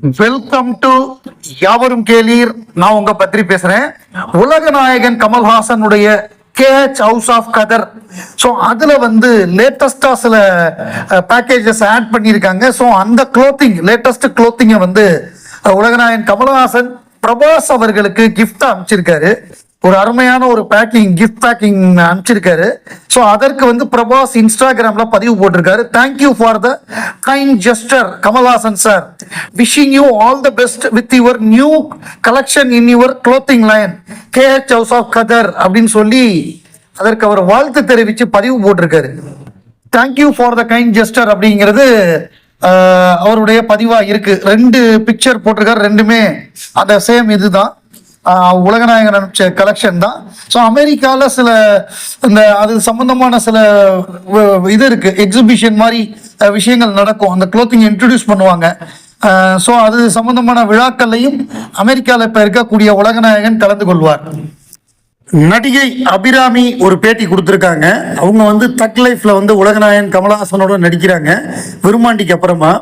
Welcome to யாவரும் கேளீர். நான் உங்க பத்திரி பேசுறேன். உலக நாயகன் கமல்ஹாசனுடைய KH house of Khaddar so அதில் வந்து லேட்டஸ்டாக சில பேக்கேஜஸ் ஆட் பண்ணியிருக்காங்க. ஸோ அந்த க்ளோத்திங் லேட்டஸ்ட் க்ளோத்திங்கை வந்து உலகநாயகன் கமல்ஹாசன் பிரபாஸ் அவர்களுக்கு கிஃப்டாக அனுப்பிச்சிருக்காரு ஒரு அருமையான ஒரு பேக்கிங் கிஃப்ட் பேக்கிங் அனுப்பிச்சிருக்காரு. ஸோ அதற்கு வந்து பிரபாஸ் இன்ஸ்டாகிராம்ல பதிவு போட்டிருக்காரு. Thank you for the kind gesture Kamal Haasan sir wishing you all the best with your new collection in your clothing line KH house of Khaddar அப்படின்னு சொல்லி அதற்கு அவர் வாழ்த்து தெரிவித்து பதிவு போட்டிருக்காரு. Thank you for the kind gesture அப்படிங்கிறது அவருடைய பதிவாக இருக்கு. ரெண்டு பிக்சர் போட்டிருக்காரு ரெண்டுமே. அந்த சேம் இதுதான். உலகநாயகன் கலெக்ஷன் தான். ஸோ அமெரிக்காவில் சில இந்த அது சம்பந்தமான சில இது இருக்கு எக்ஸிபிஷன் மாதிரி விஷயங்கள் நடக்கும். அந்த க்ளோத்திங் இன்ட்ரடியூஸ் பண்ணுவாங்க. ஸோ அது சம்பந்தமான விழாக்கள்லையும் அமெரிக்காவில் இப்போ இருக்கக்கூடிய உலகநாயகன் கலந்து கொள்வார். நடிகை அபிராமி ஒரு பேட்டி கொடுத்துருக்காங்க. அவங்க வந்து தக் லைஃப்ல வந்து உலகநாயகன் கமலஹாசனோட நடிக்கிறாங்க விருமாண்டிக்கு அப்புறமா.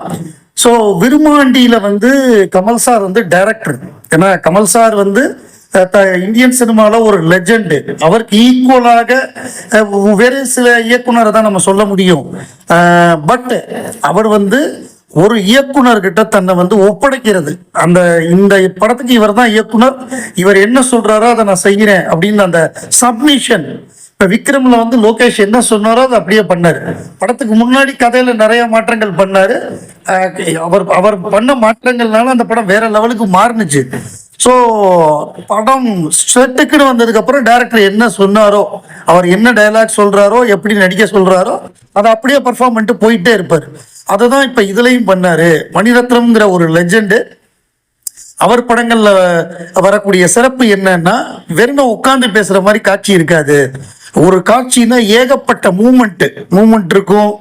ஸோ விருமாண்டியில் வந்து கமல் சார் வந்து டைரக்டர் ஏன்னா கமல் சார் வந்து த- இந்தியன் சினிமாவில் ஒரு லெஜெண்டு அவருக்கு ஈக்குவலாக வேறு சில இயக்குனரை தான் நம்ம சொல்ல முடியும். பட் அவர் வந்து ஒரு இயக்குனர்கிட்ட தன்னை வந்து ஒப்படைக்கிறது. அந்த இந்த படத்துக்கு இவர் தான் இயக்குனர். இவர் என்ன சொல்றாரோ அதை நான் செய்கிறேன் அப்படின்னு அந்த சப்மிஷன் இப்ப விக்ரம்ல வந்து லோகேஷ் என்ன சொன்னாரோ அதை அப்படியே பண்ணார். படத்துக்கு முன்னாடி கதையில நிறைய மாற்றங்கள் பண்ணாரு. அவர் அவர் பண்ண மாற்றங்கள்னால அந்த படம் வேற லெவலுக்கு மாறுனுச்சு. ஸோ படம் ஸ்ட்ரெட்டுக்குன்னு வந்ததுக்கு அப்புறம் டேரக்டர் என்ன சொன்னாரோ அவர் என்ன டயலாக் சொல்றாரோ எப்படி நடிக்க சொல்றாரோ அதை அப்படியே பர்ஃபார்ம் பண்ணிட்டு போயிட்டே இருப்பார். அதை தான் இப்போ இதுலயும் பண்ணாரு. மணிரத்னம்ங்கிற ஒரு லெஜெண்டு அவர் படங்கள்ல வரக்கூடிய சிறப்பு என்னன்னா வெறும் உட்காந்து பேசுற மாதிரி காட்சி இருக்காது. ஒரு காட்சினா ஏகப்பட்ட மூமெண்ட் மூமெண்ட் இருக்கும்.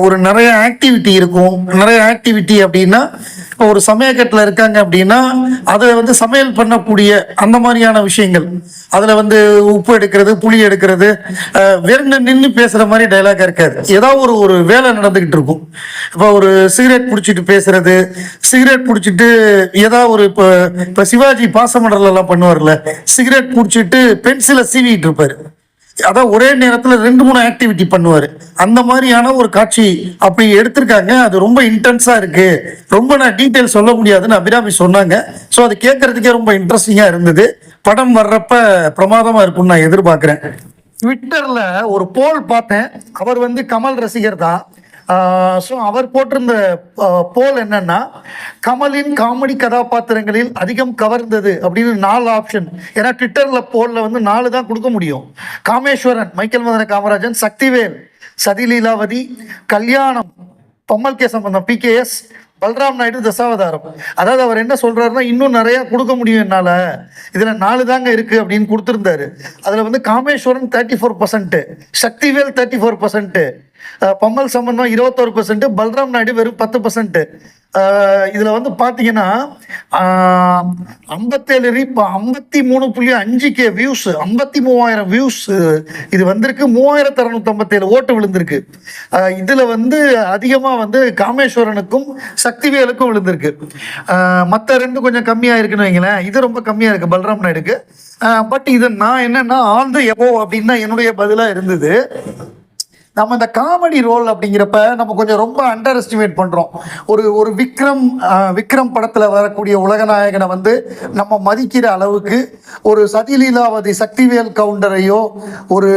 ஒரு நிறைய ஆக்டிவிட்டி இருக்கும். நிறைய ஆக்டிவிட்டி அப்படின்னா இப்போ ஒரு சமயக்கட்டில் இருக்காங்க அப்படின்னா அதை வந்து சமையல் பண்ணக்கூடிய அந்த மாதிரியான விஷயங்கள். அதில் வந்து உப்பு எடுக்கிறது புளி எடுக்கிறது அஹ் நின்று பேசுகிற மாதிரி டைலாக் இருக்காது. ஏதாவது ஒரு ஒரு வேலை நடந்துக்கிட்டு இருக்கும். இப்போ ஒரு சிகரெட் பிடிச்சிட்டு பேசுறது சிகரெட் பிடிச்சிட்டு ஏதாவது ஒரு இப்போ இப்போ சிவாஜி பாசமடர்ல பண்ணுவார்ல சிகரெட் பிடிச்சிட்டு பென்சிலை சீவிட்டு இருப்பார். அதான் ஒரே நேரத்தில் ரெண்டு மூணு ஆக்டிவிட்டி பண்ணுவார். அந்த மாதிரியான ஒரு காட்சி அப்படி எடுத்திருக்காங்க. அது ரொம்ப இன்டென்ஸாக இருக்கு. ரொம்ப நான் டீட்டெயில் சொல்ல முடியாதுன்னு அபிராமி சொன்னாங்க. ஸோ அது கேட்கறதுக்கே ரொம்ப இன்ட்ரெஸ்டிங்காக இருந்தது. படம் வர்றப்ப பிரமாதமாக இருக்கும்னு நான் எதிர்பார்க்குறேன். ட்விட்டரில் ஒரு போல் பார்த்தேன். அவர் வந்து கமல் ரசிகர் தான். ஸோ அவர் போட்டிருந்த போல் என்னன்னா கமலின் காமெடி கதாபாத்திரங்களில் அதிகம் கவர்ந்தது அப்படின்னு நாலு ஆப்ஷன் ஏன்னா ட்விட்டரில் போலில் வந்து நாலு தான் கொடுக்க முடியும். காமேஸ்வரன் மைக்கேல் மதன காமராஜன் சக்திவேல் சதி லீலாவதி கல்யாணம் பொம்மல் கே சம்பந்தம் பிகேஎஸ் பல்ராம் நாயுடு தசாவதாரம். அதாவது அவர் என்ன சொல்கிறாருன்னா இன்னும் நிறையா கொடுக்க முடியும் என்னால். இதில் நாலு தாங்க இருக்குது அப்படின்னு கொடுத்துருந்தாரு. அதில் வந்து Kameswaran thirty four percent Sakthivel thirty four percent Pammal Sambandham இருபத்தோரு பர்சன்ட் பல்ராம் நாயுடு வெறும் பத்து பர்சன்ட் இதில் வந்து பார்த்தீங்கன்னா ஐம்பத்தேழு ரீப் ஐம்பத்தி மூணு புள்ளி அஞ்சு கே வியூஸ் ஐம்பத்தி மூவாயிரம் வியூஸ் இது வந்திருக்கு. மூவாயிரத்து அறநூற்றம்பத்தேழு ஓட்டு விழுந்திருக்கு. இதில் வந்து அதிகமாக வந்து காமேஸ்வரனுக்கும் சக்திவேலுக்கும் விழுந்திருக்கு. மற்ற ரெண்டு கொஞ்சம் கம்மியாக இருக்குன்னு வைங்களேன். இது ரொம்ப கம்மியாக இருக்கு பல்ராம் நாயுடுக்கு. பட் இது நான் என்னென்னா ஆல் த எபோ அப்படின்னு தான் என்னுடைய பதிலாக இருந்தது. நம்ம இந்த காமெடி ரோல் அப்படிங்கிறப்ப நம்ம கொஞ்சம் ரொம்ப அண்டர் எஸ்டிமேட் பண்ணுறோம் ஒரு ஒரு விக்ரம் விக்ரம் படத்தில் வரக்கூடிய உலகநாயகனை வந்து நம்ம மதிக்கிற அளவுக்கு ஒரு சதிலீலாவதி சக்திவேல் கவுண்டரையோ ஒரு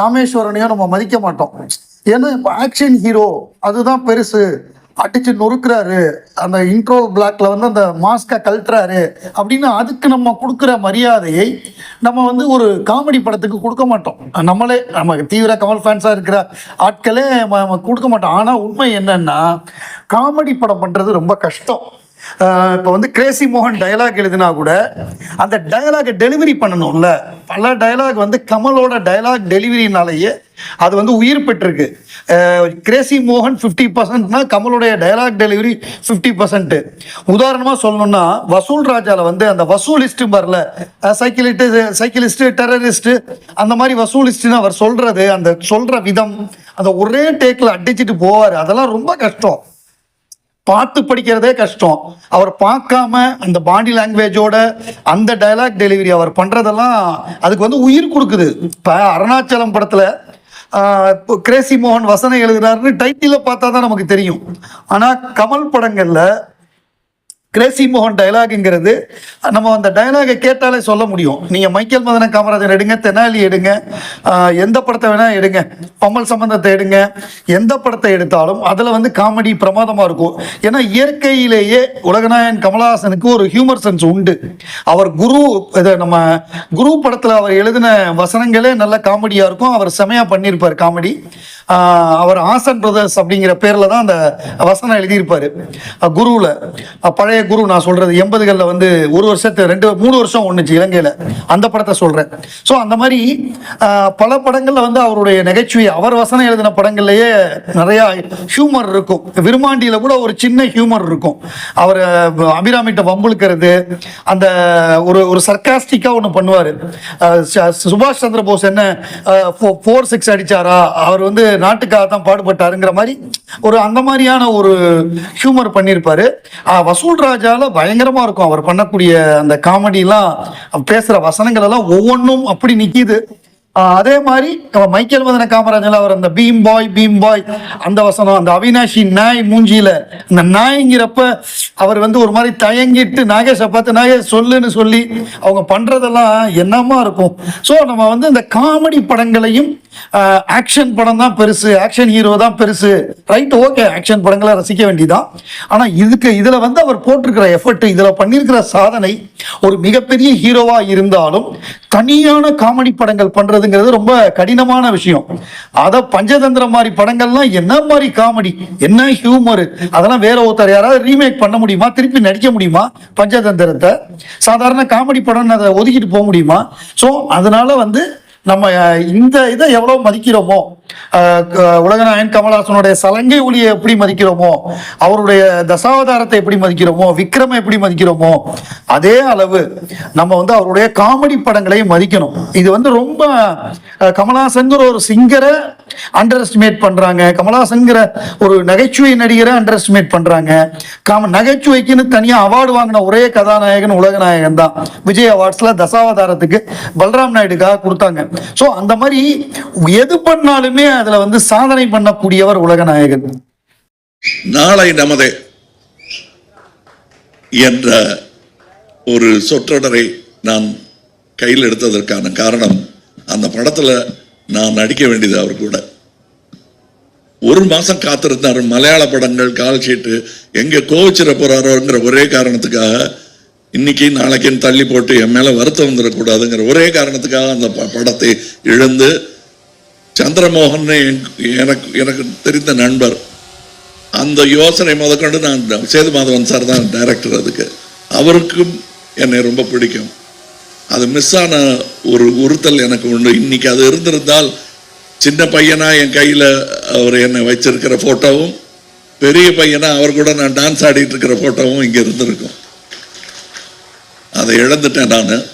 காமேஸ்வரனையோ நம்ம மதிக்க மாட்டோம். ஏன்னா ஆக்ஷன் ஹீரோ அதுதான் பெருசு. அடிச்சு நொறுக்குறாரு. அந்த இன்ட்ரோ பிளாக்ல வந்து அந்த மாஸ்கை கழட்டுறாரு. அப்படின்னு அதுக்கு நம்ம கொடுக்குற மரியாதையை நம்ம வந்து ஒரு காமெடி படத்துக்கு கொடுக்க மாட்டோம். நம்மளே நம்ம தீவிர கமல் ஃபேன்ஸாக இருக்கிற ஆட்களே கொடுக்க மாட்டோம். ஆனால் உண்மை என்னன்னா காமெடி படம் பண்ணுறது ரொம்ப கஷ்டம். இப்போ வந்து கிரேசி மோகன் டயலாக் எழுதினா கூட அந்த டயலாகை டெலிவரி பண்ணணும்ல. பல டயலாக் வந்து கமலோட டயலாக் டெலிவரினாலேயே அது வந்து உயிர் பெற்றிருக்கு. கிரேசி மோகன் ஃபிஃப்டி பர்சன்ட்னா கமலுடைய டயலாக் டெலிவரி ஃபிஃப்டி பர்சன்ட் உதாரணமாக சொல்லணும்னா வசூல் ராஜாவில் வந்து அந்த வசூலிஸ்ட்டு வரல சைக்கிளிட்டு சைக்கிளிஸ்ட்டு டெரரிஸ்ட்டு அந்த மாதிரி வசூலிஸ்ட்னு அவர் சொல்கிறது அந்த சொல்கிற விதம் அந்த ஒரே டேக்கில் அடிச்சிட்டு போவார். அதெல்லாம் ரொம்ப கஷ்டம். பார்த்து படிக்கிறதே கஷ்டம். அவர் பார்க்காம அந்த பாடி லாங்குவேஜோட அந்த டைலாக் டெலிவரி அவர் பண்ணுறதெல்லாம் அதுக்கு வந்து உயிர் கொடுக்குது. இப்போ அருணாச்சலம் படத்தில் இப்போ கிரேசி மோகன் வசனம் எழுதுறாருன்னு டைட்டில பார்த்தா தான் நமக்கு தெரியும். ஆனால் கமல் படங்களில் கிரேசி மோகன் டயலாக்ங்கிறது நம்ம அந்த டயலாகை கேட்டாலே சொல்ல முடியும். நீங்கள் மைக்கேல் மதன காமராஜர் எடுங்க தெனாலி எடுங்க எந்த படத்தை வேணால் எடுங்க பம்மல் சம்பந்தத்தை எடுங்க எந்த படத்தை எடுத்தாலும் அதில் வந்து காமெடி பிரமாதமாக இருக்கும். ஏன்னா இயற்கையிலேயே உலகநாயகன் கமலஹாசனுக்கு ஒரு ஹியூமர் சென்ஸ் உண்டு. அவர் குரு இதை நம்ம குரு படத்தில் அவர் எழுதின வசனங்களே நல்ல காமெடியாக இருக்கும். அவர் செமையாக பண்ணியிருப்பார் காமெடி அவர் ஆசன் பிரதர்ஸ் அப்படிங்கிற பேரில் தான் அந்த வசனம் எழுதியிருப்பார். குருவில். பழைய குரு நான் சொல்கிறது எண்பதுகளில் வந்து ஒரு வருஷத்து ரெண்டு மூணு வருஷம் ஒன்றுச்சு இலங்கையில். அந்த படத்தை சொல்கிறேன் ஸோ அந்த மாதிரி பல படங்களில் வந்து அவருடைய நகைச்சுவை அவர் வசனம் எழுதின படங்கள்லேயே நிறையா ஹியூமர் இருக்கும். விருமாண்டியில் கூட ஒரு சின்ன ஹியூமர் இருக்கும். அவர் அபிராமிட்ட வம்புழுக்கிறது அந்த ஒரு ஒரு சர்க்காஸ்டிக்காக ஒன்று பண்ணுவார். சுபாஷ் சந்திர போஸ் என்ன ஃபோர் சிக்ஸ் அடித்தாரா அவர் வந்து நாட்டுக்காக தான் பாடுபட்டாருங்கிற மாதிரி ஒரு அந்த மாதிரியான ஒரு ஹியூமர் பண்ணியிருப்பாரு ஆஹ் வசூல் ராஜால பயங்கரமா இருக்கும். அவர் பண்ணக்கூடிய அந்த காமெடிலாம் பேசுற வசனங்கள் எல்லாம் ஒவ்வொன்றும் அப்படி நிக்கிது. அதே மாதிரி நம்ம மைக்கேல் மதன காமராஜன் அவர் அந்த பீம் பாய் பீம் பாய் அந்த வசனம் அந்த அவினாஷி நாய் மூஞ்சியில அந்த நாய்ங்கிறப்ப அவர் வந்து ஒரு மாதிரி தயங்கிட்டு நாகேஷை பார்த்து நாகேஷ் சொல்லுன்னு சொல்லி அவங்க பண்றதெல்லாம் என்னமா இருக்கும்? ஸோ நம்ம வந்து இந்த காமெடி படங்களையும் ஆக்ஷன் படம் தான் பெருசு ஆக்ஷன் ஹீரோ தான் பெருசு. ரைட் ஓகே ஆக்ஷன் படங்களை ரசிக்க வேண்டியதான் ஆனால் இதுக்கு இதில் வந்து அவர் போட்டிருக்கிற எஃபர்ட் இதில் பண்ணியிருக்கிற சாதனை ஒரு மிகப்பெரிய ஹீரோவாக இருந்தாலும் தனியான காமெடி படங்கள் பண்றதுங்கிறது ரொம்ப கடினமான விஷயம். அதை பஞ்சதந்திரம் மாதிரி படங்கள்லாம் என்ன மாதிரி காமெடி என்ன ஹியூமர்? அதெல்லாம் வேற ஒருத்தர் யாராவது ரீமேக் பண்ண முடியுமா? திருப்பி நடிக்க முடியுமா? பஞ்சதந்திரத்தை. சாதாரண காமெடி படம் அதை ஒதுக்கிட்டு போக முடியுமா? ஸோ அதனால வந்து நம்ம இந்த இதை எவ்வளோ மதிக்கிறோமோ உலகநாயன் கமலாசனுடைய கமலஹாசனுடைய சலங்கை ஒளியை எப்படி மதிக்கிறோமோ அவருடைய தசாவதாரத்தை எப்படி மதிக்கிறோமோ விக்ரமை எப்படி மதிக்கிறோமோ அதே அளவு நம்ம வந்து அவருடைய காமெடி படங்களையும் மதிக்கணும். இது வந்து ரொம்ப அஹ், கமலஹாசன்கிற ஒரு சிங்கரை அண்டர் எஸ்டிமேட் பண்றாங்க. கமலஹாசன்கிற ஒரு நகைச்சுவை நடிகரை அண்டர் எஸ்டிமேட் பண்றாங்க. காம நகைச்சுவைக்குன்னு தனியா அவார்டு வாங்கின ஒரே கதாநாயகன் உலகநாயகன் தான். விஜய் அவார்ட்ஸ்ல தசாவதாரத்துக்கு பல்ராம் நாயுடுக்காக கொடுத்தாங்க. ஸோ அந்த மாதிரி எது பண்ணாலும் அதுல வந்து சாதனை பண்ணக்கூடியவர் உலகநாயகன். நாளை நமதே என்ற ஒரு சொற்றொடரை நான் கையில் எடுத்ததற்கான காரணம் அந்த படத்துல நான் நடிக்க வேண்டியது அவர் கூட. ஒரு மாசம் காத்திருந்தார் மலையாள படங்கள் கால் சீட்டு எங்க கோவிச்சிட போறாரோங்கிற ஒரே காரணத்துக்காக இன்னைக்கு நாளைக்குன்னு தள்ளி போட்டு என் மேல வருத்தம் வந்துடக்கூடாதுங்கிற ஒரே காரணத்துக்காக அந்த படத்தை இழந்து சந்திரமோகன் எனக்கு எனக்கு தெரிந்த நண்பர். அந்த யோசனை முதற்கொண்டு நான் சேது மாதவன் சார் தான் டைரக்டர் அதுக்கு. அவருக்கும் என்னை ரொம்ப பிடிக்கும். அது மிஸ் ஆன ஒரு உறுத்தல் எனக்கு உண்டு. இன்னைக்கு அது இருந்திருந்தால் சின்ன பையனா என் கையில் அவர் என்னை வச்சிருக்கிற ஃபோட்டோவும் பெரிய பையனா அவர் கூட நான் டான்ஸ் ஆடிட்டு இருக்கிற ஃபோட்டோவும் இங்கே இருந்திருக்கும். அதை இழந்துட்டேன் நான்.